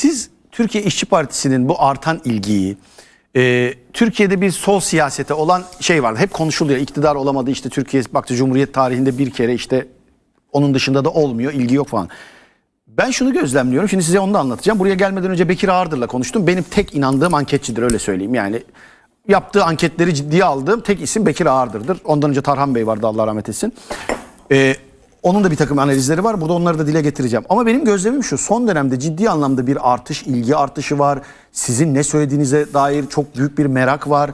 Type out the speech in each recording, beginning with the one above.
siz Türkiye İşçi Partisi'nin bu artan ilgiyi, e, Türkiye'de bir sol siyasete olan şey vardı. Hep konuşuluyor. İktidar olamadı işte Türkiye baktı Cumhuriyet tarihinde bir kere işte onun dışında da olmuyor, ilgi yok falan. Ben şunu gözlemliyorum. Şimdi size onu da anlatacağım. Buraya gelmeden önce Bekir Ağırdır'la konuştum. Benim tek inandığım anketçidir öyle söyleyeyim. Yani yaptığı anketleri ciddiye aldığım tek isim Bekir Ağırdır'dır. Ondan önce Tarhan Bey vardı Allah rahmet etsin. Ee, onun da bir takım analizleri var. Burada onları da dile getireceğim. Ama benim gözlemim şu. Son dönemde ciddi anlamda bir artış, ilgi artışı var. Sizin ne söylediğinize dair çok büyük bir merak var.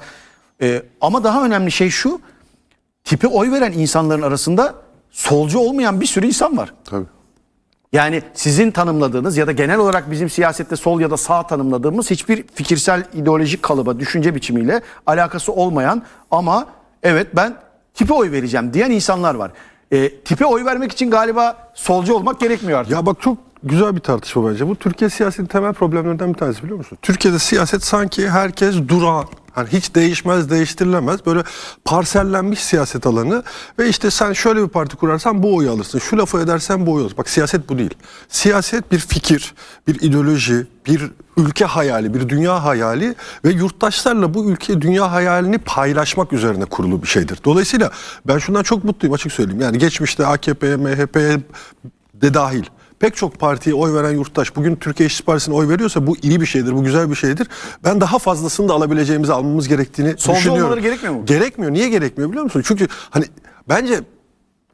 Ee, ama daha önemli şey şu. Tipe oy veren insanların arasında solcu olmayan bir sürü insan var. Tabii. Yani sizin tanımladığınız ya da genel olarak bizim siyasette sol ya da sağ tanımladığımız hiçbir fikirsel ideolojik kalıba, düşünce biçimiyle alakası olmayan ama evet ben tipe oy vereceğim diyen insanlar var. E, tipe oy vermek için galiba solcu olmak gerekmiyor artık. Ya bak çok güzel bir tartışma bence. Bu Türkiye siyasetinin temel problemlerinden bir tanesi biliyor musun? Türkiye'de siyaset sanki herkes durağan. Hani hiç değişmez, değiştirilemez. Böyle parsellenmiş siyaset alanı ve işte sen şöyle bir parti kurarsan bu oyu alırsın. Şu lafı edersen bu oyu alırsın. Bak siyaset bu değil. Siyaset bir fikir, bir ideoloji, bir ülke hayali, bir dünya hayali ve yurttaşlarla bu ülke dünya hayalini paylaşmak üzerine kurulu bir şeydir. Dolayısıyla ben şundan çok mutluyum açık söyleyeyim. Yani geçmişte AKP'ye, MHP'ye de dahil pek çok partiye oy veren yurttaş bugün Türkiye İşçi Partisi'ne oy veriyorsa bu iyi bir şeydir, bu güzel bir şeydir. Ben daha fazlasını da alabileceğimizi almamız gerektiğini Solcu düşünüyorum. olmaları gerekmiyor mu? Gerekmiyor. Niye gerekmiyor biliyor musun? Çünkü hani bence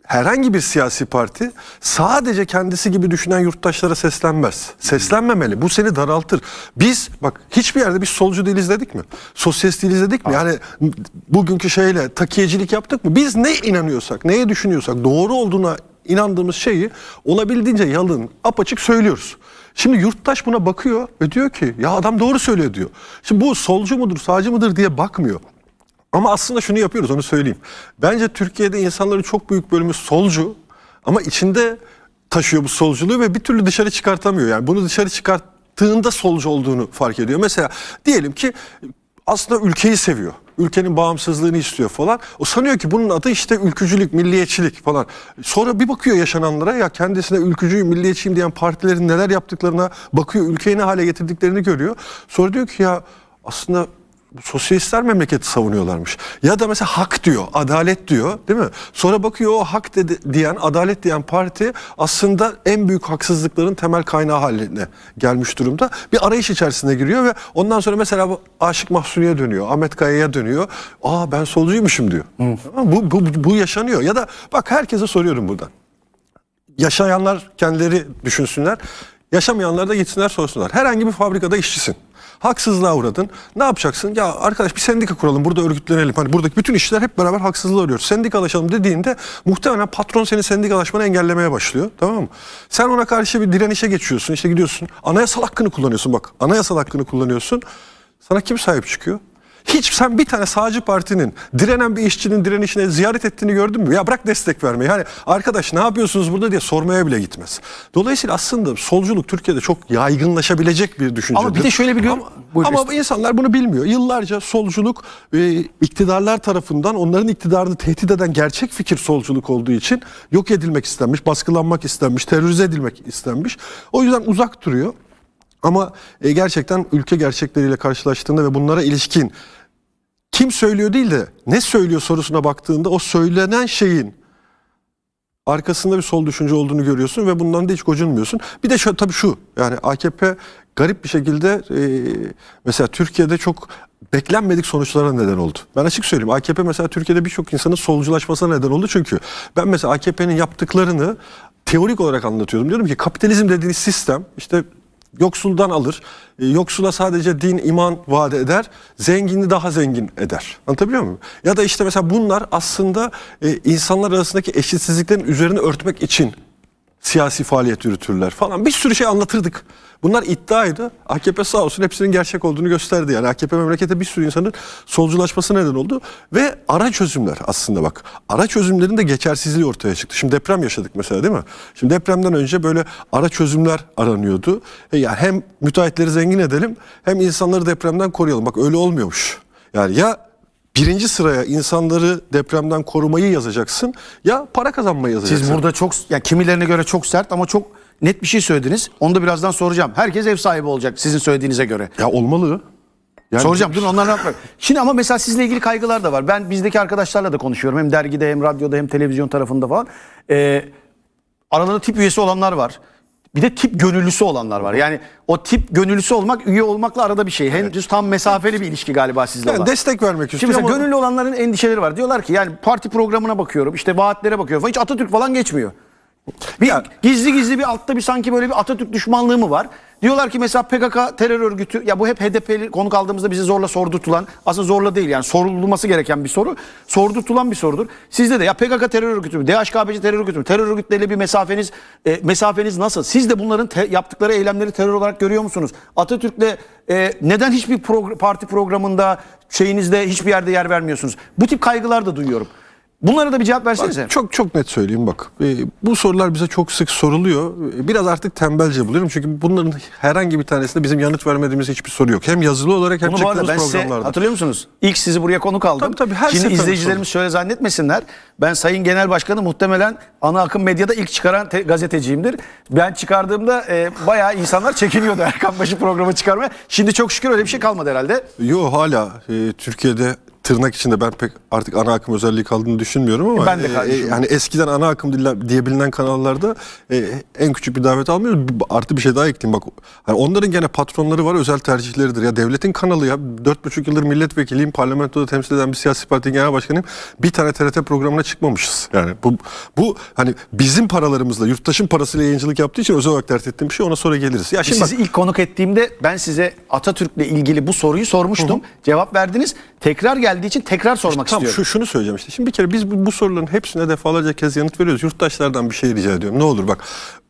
herhangi bir siyasi parti sadece kendisi gibi düşünen yurttaşlara seslenmez. Seslenmemeli. Bu seni daraltır. Biz bak hiçbir yerde biz solcu değiliz dedik mi? Sosyalist değiliz dedik mi? Yani bugünkü şeyle takiyecilik yaptık mı? Biz ne inanıyorsak, neye düşünüyorsak doğru olduğuna inandığımız şeyi olabildiğince yalın, apaçık söylüyoruz. Şimdi yurttaş buna bakıyor ve diyor ki ya adam doğru söylüyor diyor. Şimdi bu solcu mudur, sağcı mıdır diye bakmıyor. Ama aslında şunu yapıyoruz onu söyleyeyim. Bence Türkiye'de insanların çok büyük bölümü solcu ama içinde taşıyor bu solculuğu ve bir türlü dışarı çıkartamıyor. Yani bunu dışarı çıkarttığında solcu olduğunu fark ediyor. Mesela diyelim ki aslında ülkeyi seviyor. Ülkenin bağımsızlığını istiyor falan. O sanıyor ki bunun adı işte ülkücülük, milliyetçilik falan. Sonra bir bakıyor yaşananlara ya kendisine ülkücüyüm, milliyetçiyim diyen partilerin neler yaptıklarına bakıyor. Ülkeyi ne hale getirdiklerini görüyor. Sonra diyor ki ya aslında sosyalistler memleketi savunuyorlarmış. Ya da mesela hak diyor, adalet diyor değil mi? Sonra bakıyor o hak dedi, diyen, adalet diyen parti aslında en büyük haksızlıkların temel kaynağı haline gelmiş durumda. Bir arayış içerisine giriyor ve ondan sonra mesela bu Aşık Mahsuni'ye dönüyor, Ahmet Kaya'ya dönüyor. Aa ben solcuymuşum diyor. Tamam, Bu, bu, bu yaşanıyor. Ya da bak herkese soruyorum buradan. Yaşayanlar kendileri düşünsünler. Yaşamayanlar da gitsinler sorsunlar. Herhangi bir fabrikada işçisin. Haksızlığa uğradın. Ne yapacaksın? Ya arkadaş bir sendika kuralım. Burada örgütlenelim. Hani buradaki bütün işçiler hep beraber haksızlığa uğruyor. Sendikalaşalım dediğinde muhtemelen patron seni sendikalaşmanı engellemeye başlıyor. Tamam mı? Sen ona karşı bir direnişe geçiyorsun. İşte gidiyorsun. Anayasal hakkını kullanıyorsun bak. Anayasal hakkını kullanıyorsun. Sana kim sahip çıkıyor? Hiç sen bir tane sağcı partinin direnen bir işçinin direnişine ziyaret ettiğini gördün mü? Ya bırak destek vermeyi. Yani arkadaş ne yapıyorsunuz burada diye sormaya bile gitmez. Dolayısıyla aslında solculuk Türkiye'de çok yaygınlaşabilecek bir düşüncedir. Ama bir de şöyle bir Ama, ama insanlar bunu bilmiyor. Yıllarca solculuk e, iktidarlar tarafından onların iktidarını tehdit eden gerçek fikir solculuk olduğu için yok edilmek istenmiş, baskılanmak istenmiş, terörize edilmek istenmiş. O yüzden uzak duruyor. Ama e, gerçekten ülke gerçekleriyle karşılaştığında ve bunlara ilişkin kim söylüyor değil de ne söylüyor sorusuna baktığında o söylenen şeyin arkasında bir sol düşünce olduğunu görüyorsun ve bundan da hiç gocunmuyorsun. Bir de şu, tabii şu yani AKP garip bir şekilde e, mesela Türkiye'de çok beklenmedik sonuçlara neden oldu. Ben açık söyleyeyim AKP mesela Türkiye'de birçok insanın solculaşmasına neden oldu çünkü ben mesela AKP'nin yaptıklarını teorik olarak anlatıyordum. Diyorum ki kapitalizm dediğiniz sistem işte yoksuldan alır. E, Yoksula sadece din, iman vaat eder. Zengini daha zengin eder. Anlatabiliyor muyum? Ya da işte mesela bunlar aslında e, insanlar arasındaki eşitsizliklerin üzerine örtmek için siyasi faaliyet yürütürler falan. Bir sürü şey anlatırdık. Bunlar iddiaydı. AKP sağ olsun hepsinin gerçek olduğunu gösterdi. Yani AKP memlekete bir sürü insanın solculaşması neden oldu. Ve ara çözümler aslında bak. Ara çözümlerin de geçersizliği ortaya çıktı. Şimdi deprem yaşadık mesela değil mi? Şimdi depremden önce böyle ara çözümler aranıyordu. E yani hem müteahhitleri zengin edelim hem insanları depremden koruyalım. Bak öyle olmuyormuş. Yani ya birinci sıraya insanları depremden korumayı yazacaksın ya para kazanmayı yazacaksın. Siz burada çok ya kimilerine göre çok sert ama çok net bir şey söylediniz. Onu da birazdan soracağım. Herkes ev sahibi olacak sizin söylediğinize göre. Ya olmalı. Yani Soracağım dur onlara yapmak. Şimdi ama mesela sizle ilgili kaygılar da var. Ben bizdeki arkadaşlarla da konuşuyorum. Hem dergide hem radyoda hem televizyon tarafında falan. Ee, aralarında tip üyesi olanlar var. Bir de tip gönüllüsü olanlar var. Yani o tip gönüllüsü olmak üye olmakla arada bir şey. Henüz tam mesafeli bir ilişki galiba sizle Yani destek vermek Şimdi istiyor ama gönüllü olanların endişeleri var. Diyorlar ki yani parti programına bakıyorum, işte vaatlere bakıyorum. Hiç Atatürk falan geçmiyor. Bir Ya- gizli gizli bir altta bir sanki böyle bir Atatürk düşmanlığı mı var? Diyorlar ki mesela PKK terör örgütü ya bu hep HDP'li konuk aldığımızda bizi zorla sordurtulan aslında zorla değil yani sorulması gereken bir soru. Sordurtulan bir sorudur. Sizde de ya PKK terör örgütü mü? DHKPC terör örgütü mü? Terör örgütleriyle bir mesafeniz e, mesafeniz nasıl? Siz de bunların te- yaptıkları eylemleri terör olarak görüyor musunuz? Atatürk'le e, neden hiçbir progr- parti programında şeyinizde hiçbir yerde yer vermiyorsunuz? Bu tip kaygılar da duyuyorum. Bunlara da bir cevap versenize. Çok çok net söyleyeyim bak. Ee, bu sorular bize çok sık soruluyor. Ee, Biraz artık tembelce buluyorum. Çünkü bunların herhangi bir tanesinde bizim yanıt vermediğimiz hiçbir soru yok. Hem yazılı olarak hem Bunu bu arada ben çıktığımız size programlarda. hatırlıyor musunuz? İlk sizi buraya konuk aldım. Tabii, tabii, her Şimdi izleyicilerimiz şöyle zannetmesinler. Ben Sayın Genel Başkanı muhtemelen ana akım medyada ilk çıkaran te- gazeteciyimdir. Ben çıkardığımda e, bayağı insanlar çekiniyordu Erkan Başı programı çıkarmaya. Şimdi çok şükür öyle bir şey kalmadı herhalde. Yo hala e, Türkiye'de tırnak içinde ben pek artık ana akım özelliği kaldığını düşünmüyorum ama Ben de e, yani eskiden ana akım dille- diye bilinen kanallarda e, en küçük bir davet almıyoruz. Artı bir şey daha ekleyeyim bak. Hani onların gene patronları var, özel tercihleridir. Ya devletin kanalı ya 4,5 yıldır milletvekiliyim, parlamentoda temsil eden bir siyasi parti genel başkanıyım. Bir tane TRT programına çıkmamışız. Yani bu bu hani bizim paralarımızla, yurttaşın parasıyla yayıncılık yaptığı için özel olarak dert ettiğim bir şey. Ona sonra geliriz. Ya şimdi bak, Sizi ilk konuk ettiğimde ben size Atatürk'le ilgili bu soruyu sormuştum. Cevap verdiniz. Tekrar geldiği için tekrar sormak Tamam istiyorum. şu, şunu söyleyeceğim işte. Şimdi bir kere biz bu, bu soruların hepsine defalarca kez yanıt veriyoruz. Yurttaşlardan bir şey rica ediyorum. Ne olur bak.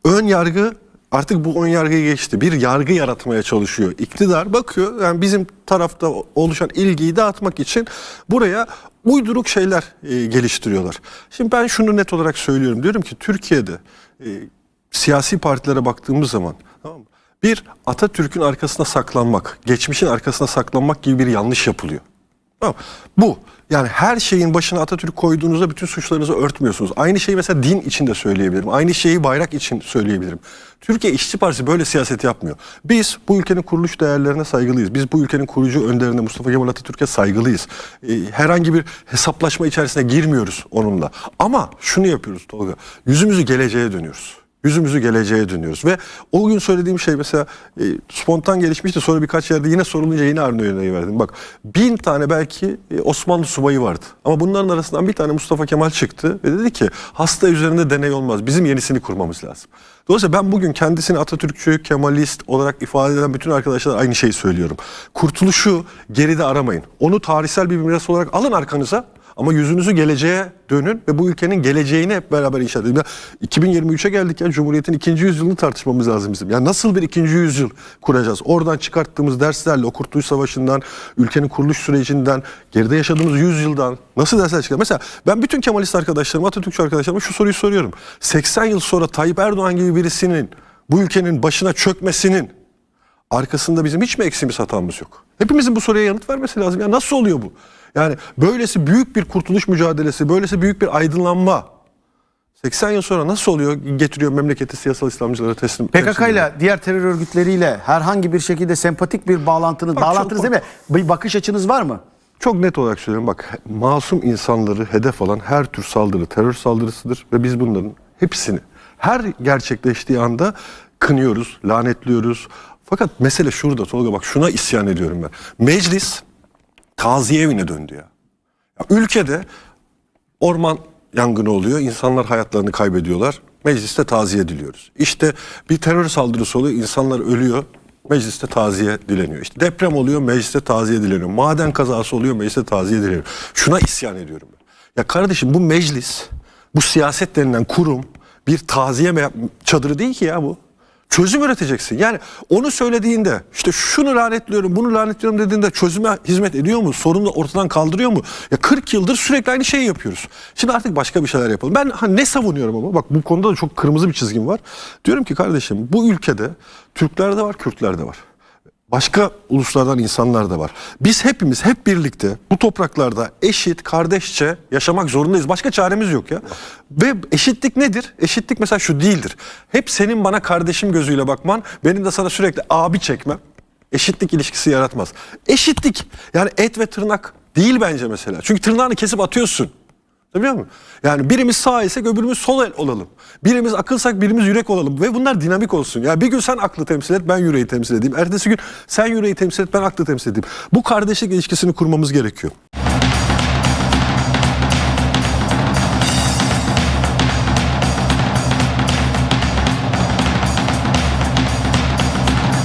Ön yargı artık bu ön yargıyı geçti. Bir yargı yaratmaya çalışıyor. İktidar bakıyor yani bizim tarafta oluşan ilgiyi dağıtmak için buraya uyduruk şeyler e, geliştiriyorlar. Şimdi ben şunu net olarak söylüyorum. Diyorum ki Türkiye'de e, siyasi partilere baktığımız zaman tamam mı? Bir Atatürk'ün arkasına saklanmak, geçmişin arkasına saklanmak gibi bir yanlış yapılıyor. Bu. Yani her şeyin başına Atatürk koyduğunuzda bütün suçlarınızı örtmüyorsunuz. Aynı şeyi mesela din için de söyleyebilirim. Aynı şeyi bayrak için söyleyebilirim. Türkiye İşçi Partisi böyle siyaset yapmıyor. Biz bu ülkenin kuruluş değerlerine saygılıyız. Biz bu ülkenin kurucu önderine Mustafa Kemal Atatürk'e saygılıyız. Ee, herhangi bir hesaplaşma içerisine girmiyoruz onunla. Ama şunu yapıyoruz Tolga. Yüzümüzü geleceğe dönüyoruz. Yüzümüzü geleceğe dönüyoruz ve o gün söylediğim şey mesela e, spontan gelişmişti sonra birkaç yerde yine sorulunca yine aynı örneği verdim. Bak bin tane belki e, Osmanlı subayı vardı ama bunların arasından bir tane Mustafa Kemal çıktı ve dedi ki hasta üzerinde deney olmaz bizim yenisini kurmamız lazım. Dolayısıyla ben bugün kendisini Atatürkçü, Kemalist olarak ifade eden bütün arkadaşlara aynı şeyi söylüyorum. Kurtuluşu geride aramayın. Onu tarihsel bir miras olarak alın arkanıza ama yüzünüzü geleceğe dönün ve bu ülkenin geleceğini hep beraber inşa. Ya 2023'e geldik ya Cumhuriyet'in ikinci yüzyılını tartışmamız lazım bizim. Ya nasıl bir ikinci yüzyıl kuracağız? Oradan çıkarttığımız derslerle o Kurtuluş Savaşı'ndan, ülkenin kuruluş sürecinden, geride yaşadığımız yüzyıldan nasıl dersler çıkar? Mesela ben bütün Kemalist arkadaşlarıma, Atatürkçü arkadaşlarıma şu soruyu soruyorum. 80 yıl sonra Tayyip Erdoğan gibi birisinin bu ülkenin başına çökmesinin arkasında bizim hiç mi eksiğimiz hatamız yok? Hepimizin bu soruya yanıt vermesi lazım. Ya nasıl oluyor bu? Yani böylesi büyük bir kurtuluş mücadelesi, böylesi büyük bir aydınlanma 80 yıl sonra nasıl oluyor getiriyor memleketi siyasal İslamcılara teslim PKK ile diğer terör örgütleriyle herhangi bir şekilde sempatik bir bağlantınız, Bak, bağlantınız çok- değil mi? Bir bakış açınız var mı? Çok net olarak söylüyorum bak masum insanları hedef alan her tür saldırı terör saldırısıdır ve biz bunların hepsini her gerçekleştiği anda kınıyoruz, lanetliyoruz. Fakat mesele şurada Tolga bak şuna isyan ediyorum ben. Meclis taziye evine döndü ya. ya ülkede orman yangını oluyor. insanlar hayatlarını kaybediyorlar. Mecliste taziye diliyoruz. İşte bir terör saldırısı oluyor. insanlar ölüyor. Mecliste taziye dileniyor. İşte deprem oluyor. Mecliste taziye dileniyor. Maden kazası oluyor. Mecliste taziye dileniyor. Şuna isyan ediyorum ben. Ya kardeşim bu meclis, bu siyaset denilen kurum bir taziye çadırı değil ki ya bu. Çözüm üreteceksin. Yani onu söylediğinde işte şunu lanetliyorum, bunu lanetliyorum dediğinde çözüme hizmet ediyor mu? Sorunu ortadan kaldırıyor mu? Ya 40 yıldır sürekli aynı şeyi yapıyoruz. Şimdi artık başka bir şeyler yapalım. Ben ha, ne savunuyorum ama bak bu konuda da çok kırmızı bir çizgim var. Diyorum ki kardeşim bu ülkede Türkler de var, Kürtler de var. Başka uluslardan insanlar da var. Biz hepimiz hep birlikte bu topraklarda eşit, kardeşçe yaşamak zorundayız. Başka çaremiz yok ya. Ve eşitlik nedir? Eşitlik mesela şu değildir. Hep senin bana kardeşim gözüyle bakman, benim de sana sürekli abi çekmem eşitlik ilişkisi yaratmaz. Eşitlik yani et ve tırnak değil bence mesela. Çünkü tırnağını kesip atıyorsun. Biliyor musun? Yani birimiz sağ isek öbürümüz sol el olalım. Birimiz akılsak birimiz yürek olalım. Ve bunlar dinamik olsun. Ya bir gün sen aklı temsil et ben yüreği temsil edeyim. Ertesi gün sen yüreği temsil et ben aklı temsil edeyim. Bu kardeşlik ilişkisini kurmamız gerekiyor.